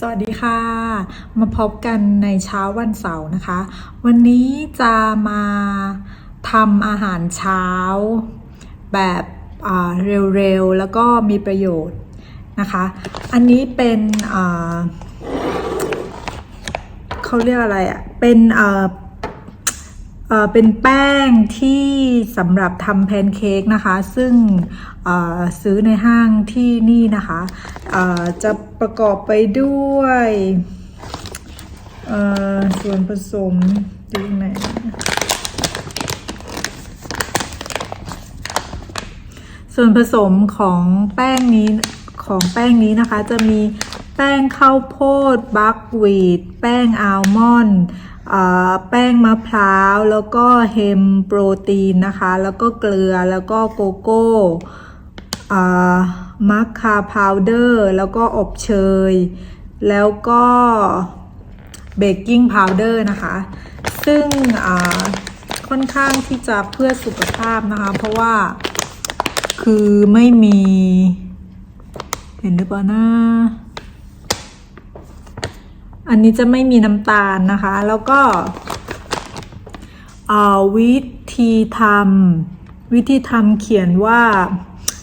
สวัสดีค่ะ มาพบกันในเช้าวันเสาร์นะคะ วันนี้จะมาทำอาหารเช้า แบบเร็วๆ แล้วก็มีประโยชน์นะคะ อันนี้เป็นเขาเรียกอะไรอะ่ะ เป็น เป็นแป้งที่สำหรับทำแพนเค้กนะคะ ซึ่งซื้อในห้างที่นี่นะคะจะประกอบไปด้วยส่วนผสมอยู่ตรงไหนส่วนผสมของแป้งนี้ของแป้งนี้นะคะจะมีแป้งข้าวโพดบัควีดแป้งอัลมอนด์ แป้งมะพร้าวแล้วก็เฮมโปรตีนนะคะ แล้วก็เกลือแล้วก็โกโก้มัคคาพาวเดอร์แล้วก็อบเชย แล้วก็เบกกิ้งพาวเดอร์นะคะ ซึ่งค่อนข้างที่จะเพื่อสุขภาพนะคะ เพราะว่าคือไม่มี เห็นหรือเปล่านะ อันนี้จะไม่มีน้ำตาลนะคะ แล้วก็วิธีทำวิธีทำเขียนว่า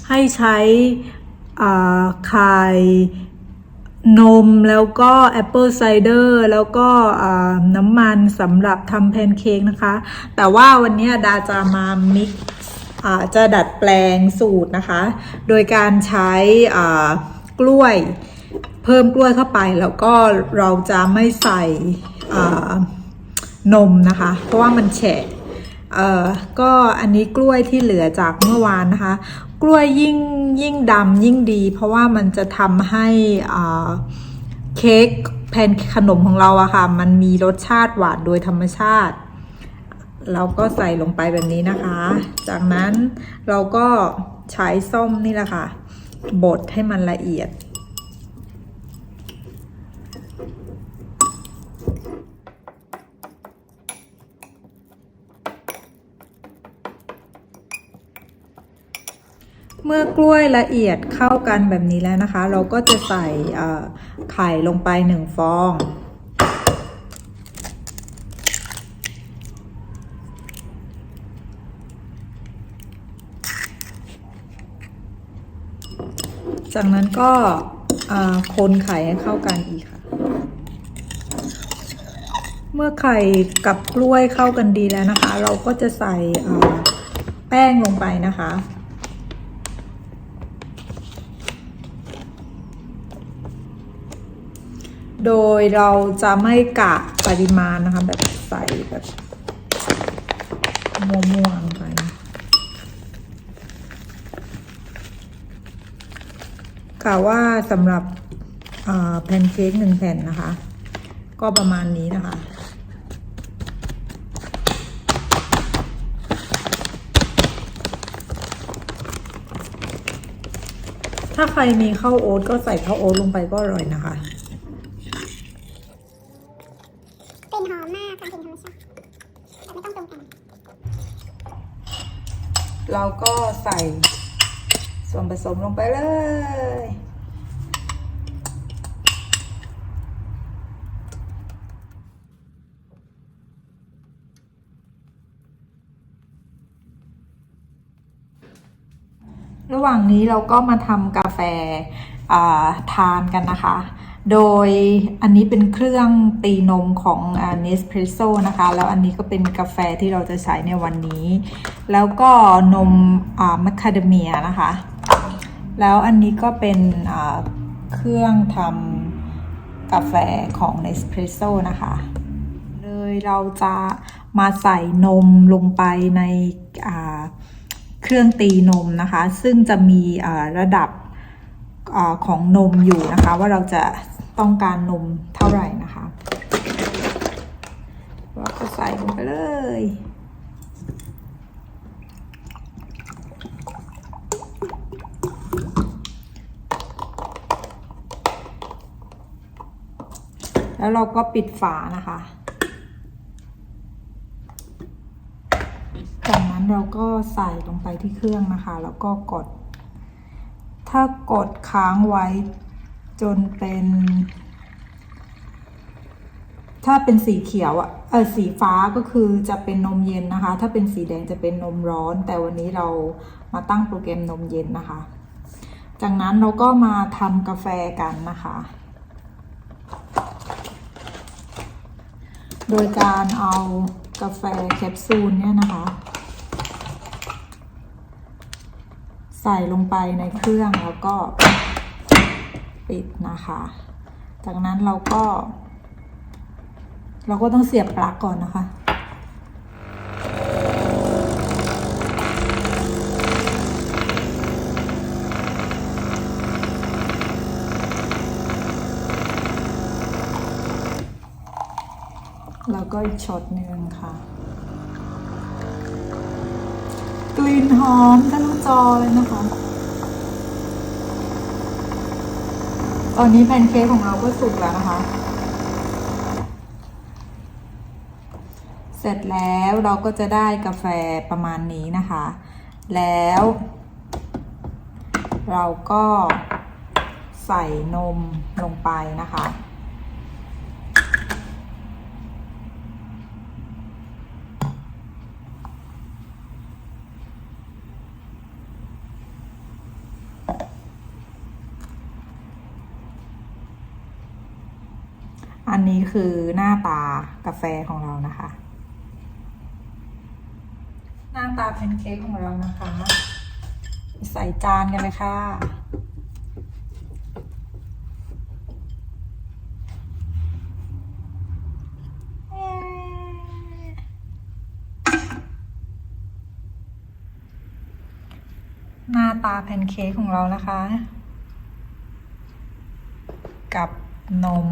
ให้ใช้ไข่นมแล้วก็แอปเปิลไซเดอร์แล้วก็น้ำมันสำหรับทำแพนเค้กนะคะ แต่ว่าวันนี้ดาจะมามิกซ์จะดัดแปลงสูตรนะคะ โดยการใช้กล้วย เพิ่มกล้วยเข้าไปแล้วก็เราจะไม่ใส่นมนะคะ เพราะว่ามันแฉะเอ่อก็อันนี้กล้วยที่เหลือจากเมื่อวานนะคะ กล้วยยิ่งยิ่งดำยิ่งดี เพราะว่ามันจะทำให้อ่าเค้กแผ่นขนมของเราอะค่ะ มันมีรสชาติหวานโดยธรรมชาติ เราก็ใส่ลงไปแบบนี้นะคะ จากนั้นเราก็ใช้ส้มนี่แหละค่ะบดให้มันละเอียด เมื่อกล้วยละเอียดเข้ากันแบบนี้แล้วนะคะ เราก็จะใส่ไข่ลงไปหนึ่งฟอง จากนั้นก็คนไข่ให้เข้ากันอีกค่ะ เมื่อไข่กับกล้วยเข้ากันดีแล้วนะคะ เราก็จะใส่แป้งลงไปนะคะ โดยเราจะไม่กะปริมาณนะคะ แบบใส่แบบม่วๆไปกะว่าสำหรับอ่าแพนเค้กหนึ่งแผ่นนะคะ ก็ประมาณนี้นะคะถ้าใครมีข้าวโอ๊ตก็ใส่ข้าวโอ๊ตลงไปก็อร่อยนะคะ กลิ่นหอมมากค่ะกลิ่นธรรมชาติแต่ไม่ต้องปรุงแต่ง เรา ก็ใส่ส่วนผสมลงไปเลย ระหว่างนี้เราก็มาทำกาแฟ ทานกันนะคะ โดยอันนี้เป็นเครื่องตีนมของเนสเพรสโซนะคะ แล้วอันนี้ก็เป็นกาแฟที่เราจะใช้ในวันนี้ แล้วก็นมแมคคาเดเมียนะคะ แล้วอันนี้ก็เป็นเครื่องทำกาแฟของ Nespresso นะคะเลยเราจะมาใส่นมลงไปในเครื่องตีนมนะคะ ซึ่งจะมีระดับ อของนมอยู่นะคะ ว่าเราจะต้องการนมเท่าไหร่นะคะเราก็ใส่ลงไปเลยแล้วเราก็ปิดฝานะคะ จากนั้นเราก็ใส่ลงไปที่เครื่องนะคะ แล้วก็กด ถ้ากดค้างไว้จนเป็น ถ้าเป็นสีเขียวอะเออสีฟ้าก็คือจะเป็นนมเย็นนะคะ ถ้าเป็นสีแดงจะเป็นนมร้อน แต่วันนี้เรามาตั้งโปรแกรมนมเย็นนะคะ จากนั้นเราก็มาทำกาแฟกันนะคะ โดยการเอากาแฟแคปซูลเนี่ยนะคะ ใส่ลงไปในเครื่องแล้วก็ปิดนะคะ จากนั้นเราก็ เราก็ต้องเสียบปลั๊กก่อนนะคะแล้วก็อีกช็อตหนึ่งค่ะ กลิ่นห อมทะลุจอเลยนะคะ ตอนนี้แพนเค้กของเราก็สุกแล้วนะคะ เสร็จแล้วเราก็จะได้กาแฟประมาณนี้นะคะ แล้ว เราก็ใส่นมลงไปนะคะ อันนี้คือหน้าตากาแฟของเรานะคะ หน้าตาแพนเค้กของเรานะคะ ใส่จานกันเลยค่ะหน้าตาแพนเค้กของเรานะคะ กับนม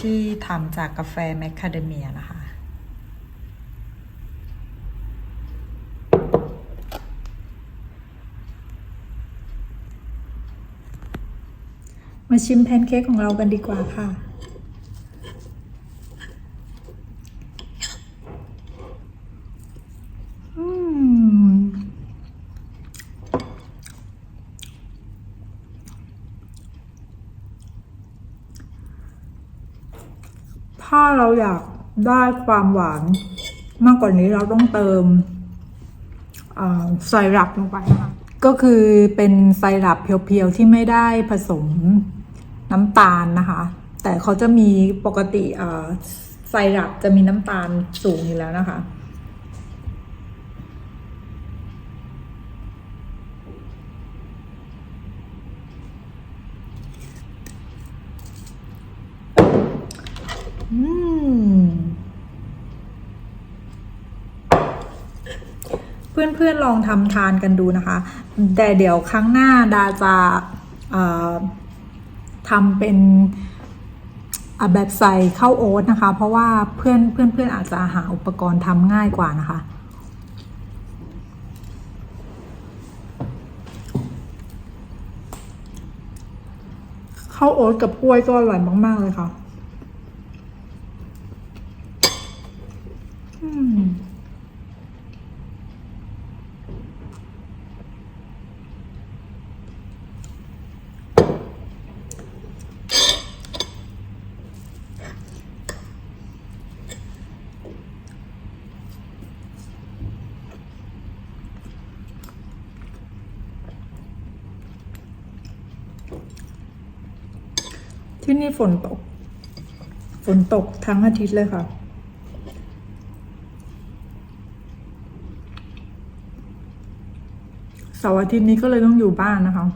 ที่ทำจากกาแฟแมคคาเดเมียนะคะ มาชิมแพนเค้กของเรากันดีกว่าค่ะ อืม ถ้าเรา อยากได้ความหวานมากกว่านี้เราต้องเติมไซรัปลงไปนะคะก็คือเป็นไซรัปเพียวๆ ที่ไม่ได้ผสมน้ำตาลนะคะ แต่เขาจะมีปกติไซรัปจะมีน้ำตาลสูงอยู่แล้วนะคะ เพื่อนๆลองทำทานกันดูนะคะ แต่เดี๋ยวครั้งหน้าดาจะทำเป็นแบบใส่ข้าวโอ๊ตนะคะ เพราะว่าเพื่อนเพื่อนเพื่อนอาจจะหาอุปกรณ์ทำง่ายกว่านะคะ ข้าวโอ๊ตกับกล้วยก็อร่อยมาก ๆ เลยค่ะ อืม ที่นี่ฝนตก ฝนตกทั้งอาทิตย์เลยค่ะเสาร์อาทิตย์นี้ก็เลยต้องอยู่บ้านนะคะ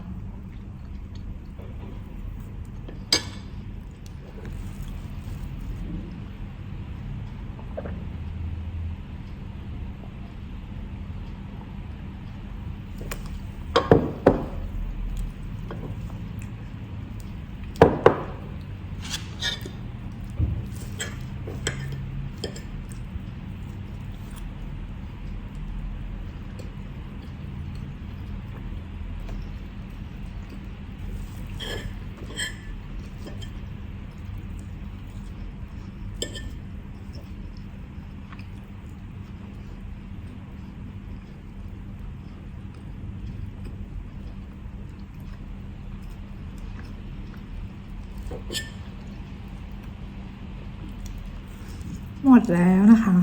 หมดแล้วนะคะ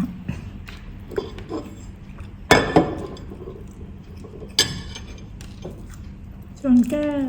จนแก้ว